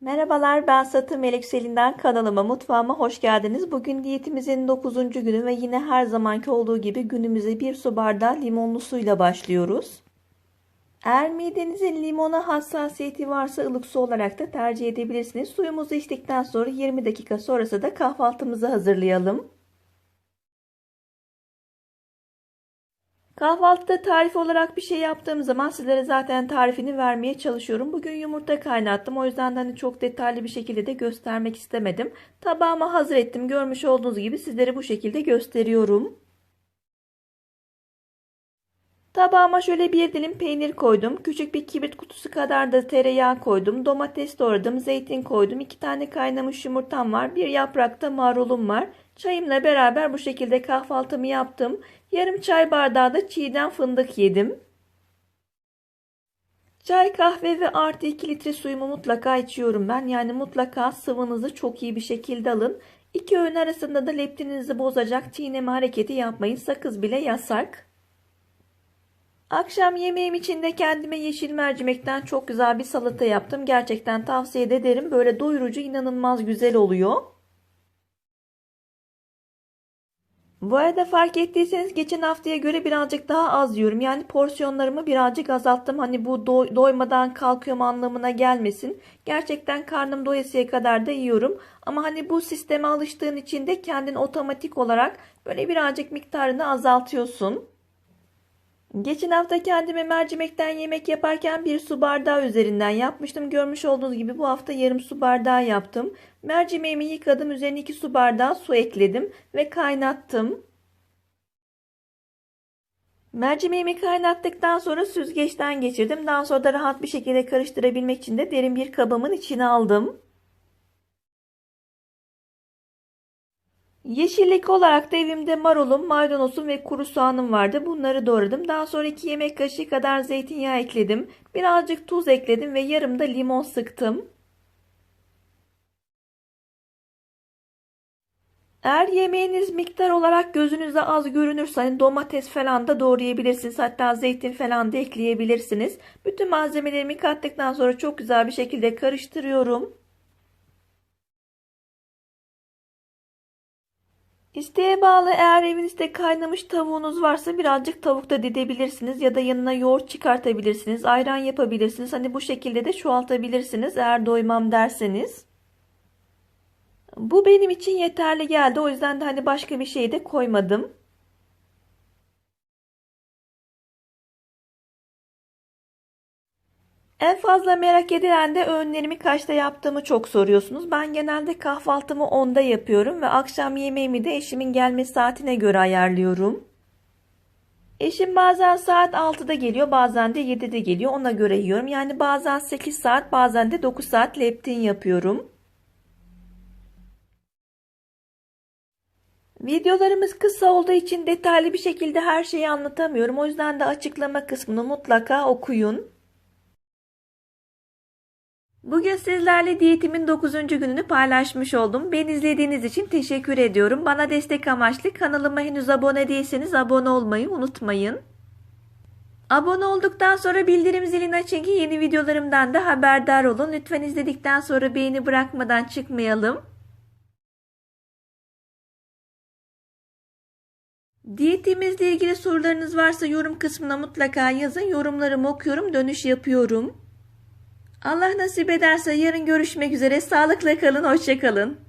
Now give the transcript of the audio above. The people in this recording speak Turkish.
Merhabalar ben Satı Melek Selin'den kanalıma mutfağıma hoş geldiniz. Bugün diyetimizin 9. günü ve yine her zamanki olduğu gibi günümüze bir su bardağı limonlu suyla başlıyoruz. Eğer midenizin limona hassasiyeti varsa ılık su olarak da tercih edebilirsiniz. Suyumuzu içtikten sonra 20 dakika sonrası da kahvaltımızı hazırlayalım. Kahvaltıda tarif olarak bir şey yaptığım zaman sizlere zaten tarifini vermeye çalışıyorum. Bugün yumurta kaynattım. O yüzden de hani çok detaylı bir şekilde de göstermek istemedim. Tabağıma hazır ettim. Görmüş olduğunuz gibi sizlere bu şekilde gösteriyorum. Tabağıma şöyle bir dilim peynir koydum. Küçük bir kibrit kutusu kadar da tereyağı koydum. Domates doğradım. Zeytin koydum. iki tane kaynamış yumurtam var. Bir yaprakta marulum var. Çayımla beraber bu şekilde kahvaltımı yaptım. Yarım çay bardağı da çiğdem fındık yedim. Çay, kahve ve artı 2 litre suyumu mutlaka içiyorum ben. Yani mutlaka sıvınızı çok iyi bir şekilde alın. İki öğün arasında da leptininizi bozacak çiğneme hareketi yapmayın. Sakız bile yasak. Akşam yemeğim için de kendime yeşil mercimekten çok güzel bir salata yaptım. Gerçekten tavsiye ederim. Böyle doyurucu inanılmaz güzel oluyor. Bu arada fark ettiyseniz geçen haftaya göre birazcık daha az yiyorum. Yani porsiyonlarımı birazcık azalttım. Hani bu do- doymadan kalkıyorum anlamına gelmesin. Gerçekten karnım doyasıya kadar da yiyorum. Ama hani bu sisteme alıştığın için de kendin otomatik olarak böyle birazcık miktarını azaltıyorsun. Geçen hafta kendime mercimekten yemek yaparken bir su bardağı üzerinden yapmıştım. Görmüş olduğunuz gibi bu hafta yarım su bardağı yaptım. Mercimeğimi yıkadım. Üzerine 2 su bardağı su ekledim ve kaynattım. Mercimeğimi kaynattıktan sonra süzgeçten geçirdim. Daha sonra da rahat bir şekilde karıştırabilmek için de derin bir kabımın içine aldım. Yeşillik olarak da evimde marulum, maydanozum ve kuru soğanım vardı. Bunları doğradım. Daha sonra 2 yemek kaşığı kadar zeytinyağı ekledim. Birazcık tuz ekledim ve yarım da limon sıktım. Eğer yemeğiniz miktar olarak gözünüze az görünürse hani domates falan da doğrayabilirsiniz. Hatta zeytin falan da ekleyebilirsiniz. Bütün malzemelerimi kattıktan sonra çok güzel bir şekilde karıştırıyorum. İsteğe bağlı eğer evinizde kaynamış tavuğunuz varsa birazcık tavuk da didebilirsiniz ya da yanına yoğurt çıkartabilirsiniz, ayran yapabilirsiniz. Hani bu şekilde de çoğaltabilirsiniz eğer doymam derseniz. Bu benim için yeterli geldi. O yüzden de hani başka bir şey de koymadım. En fazla merak edilen de öğünlerimi kaçta yaptığımı çok soruyorsunuz. Ben genelde kahvaltımı 10'da yapıyorum ve akşam yemeğimi de eşimin gelme saatine göre ayarlıyorum. Eşim bazen saat 6'da geliyor, bazen de 7'de geliyor. Ona göre yiyorum. Yani bazen 8 saat, bazen de 9 saat leptin yapıyorum. Videolarımız kısa olduğu için detaylı bir şekilde her şeyi anlatamıyorum. O yüzden de açıklama kısmını mutlaka okuyun. Bugün sizlerle diyetimin 9. gününü paylaşmış oldum. Beni izlediğiniz için teşekkür ediyorum. Bana destek amaçlı kanalıma henüz abone değilseniz abone olmayı unutmayın. Abone olduktan sonra bildirim zilini açın ki yeni videolarımdan da haberdar olun. Lütfen izledikten sonra beğeni bırakmadan çıkmayalım. Diyetimizle ilgili sorularınız varsa yorum kısmına mutlaka yazın. Yorumlarımı okuyorum, dönüş yapıyorum. Allah nasip ederse yarın görüşmek üzere. Sağlıkla kalın, hoşça kalın.